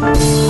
Senden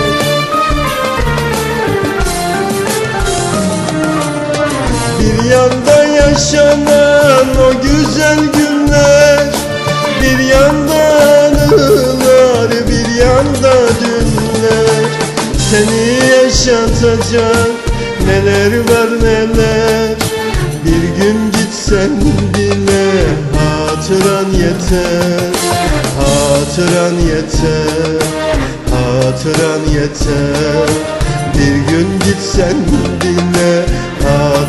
yanda yaşanan o güzel günler. Bir yanda anılar bir yanda dünler Seni yaşatacak neler var neler. Bir gün gitsen bile hatıran yeter. Hatıran yeter Hatıran yeter. Bir gün gitsen bile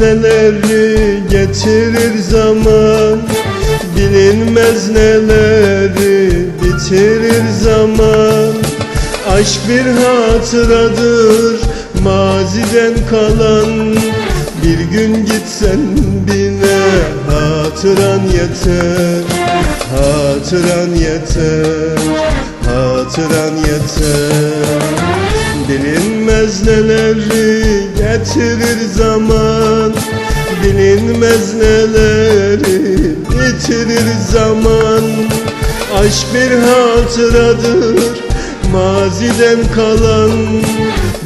neleri getirir zaman Bilinmez neleri bitirir zaman. Aşk bir hatıradır maziden kalan. Bir gün gitsen bile hatıran yeter Hatıran yeter Hatıran yeter. Bilinmez neleri getirir zaman Bilinmez neleri bitirir zaman. Aşk bir hatıradır maziden kalan.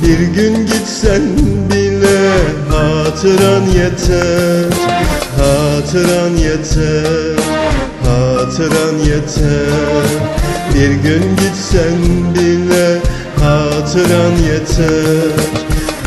Bir gün gitsen bile hatıran yeter Hatıran yeter Hatıran yeter. Bir gün gitsen bile hatıran yeter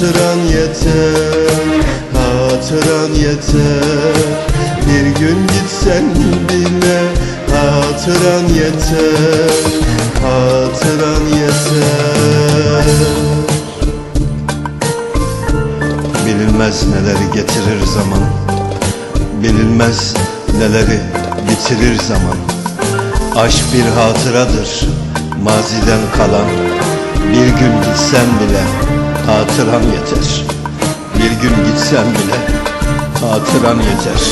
Hatıran yeter Hatıran yeter. Bir gün gitsen bile hatıran yeter Hatıran yeter. Bilinmez neleri getirir zaman Bilinmez neleri bitirir zaman. Aşk bir hatıradır maziden kalan Bir gün gitsen bile hatıran yeter. Bir gün gitsen bile hatıran yeter.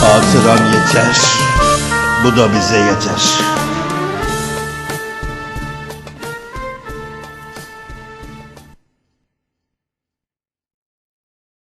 Hatıran yeter. Bu da bize yeter